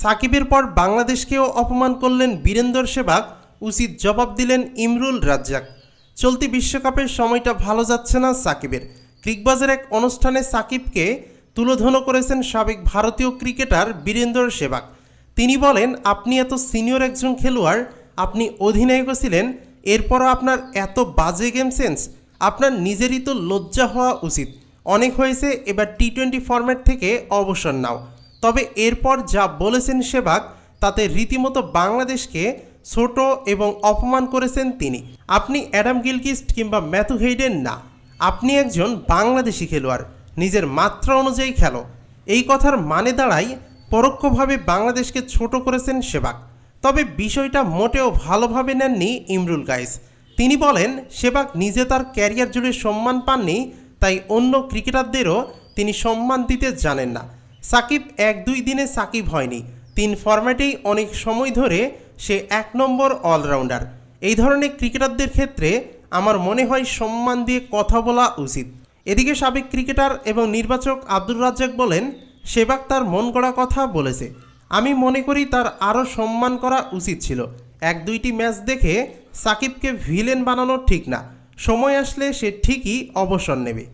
সাকিবের পর বাংলাদেশকেও অপমান করলেন বীরেন্দর সেবাগ, উচিত জবাব দিলেন ইমরুল রাজ্জাক। চলতি বিশ্বকাপের সময়টা ভালো যাচ্ছে না সাকিবের। ক্রিকবাজের এক অনুষ্ঠানে সাকিবকে তুলোধনো করেছেন সাবেক ভারতীয় ক্রিকেটার বীরেন্দর সেবাগ। তিনি বলেন, আপনি এত সিনিয়র একজন খেলোয়াড়, আপনি অধিনায়কও ছিলেন, এরপরও আপনার এত বাজে গেম সেন্স আপনার নিজেরই তো লজ্জা হওয়া উচিত। অনেক হয়েছে, এবার টি টোয়েন্টি ফরম্যাট থেকে অবসর নাও। তবে এরপর যা বলেছেন সেবাগ তাতে রীতিমতো বাংলাদেশকে ছোট এবং অপমান করেছেন তিনি। আপনি অ্যাডাম গিলকিস্ট কিংবা ম্যাথু হেইডেন না। আপনি একজন বাংলাদেশি খেলোয়াড়, নিজের মাত্রা অনুযায়ী খেলো। এই কথার মানে দাঁড়ায় পরোক্ষভাবে বাংলাদেশকে ছোট করেছেন সেবাগ তবে বিষয়টা মোটেও ভালোভাবে নেননি ইমরুল গাইস। তিনি বলেন সেবাগ নিজে তার ক্যারিয়ার জুড়ে সম্মান পাননি, তাই অন্য ক্রিকেটারদেরও তিনি সম্মান দিতে জানেন না। সাকিব এক দুই দিনে সাকিব হয়নি। তিন ফরম্যাটেই অনেক সময় ধরে সে এক নম্বর অলরাউন্ডার। এই ধরনের ক্রিকেটারদের ক্ষেত্রে আমার মনে হয় সম্মান দিয়ে কথা বলা উচিত। এদিকে সাবেক ক্রিকেটার এবং নির্বাচক আব্দুর রাজ্জাক বলেন সেবাক তার মন গড়া কথা বলেছে। আমি মনে করি তার আরও সম্মান করা উচিত ছিল। এক দুইটি ম্যাচ দেখে সাকিবকে ভিলেন বানানো ঠিক না। সময় আসলে সে ঠিকই অবসর নেবে।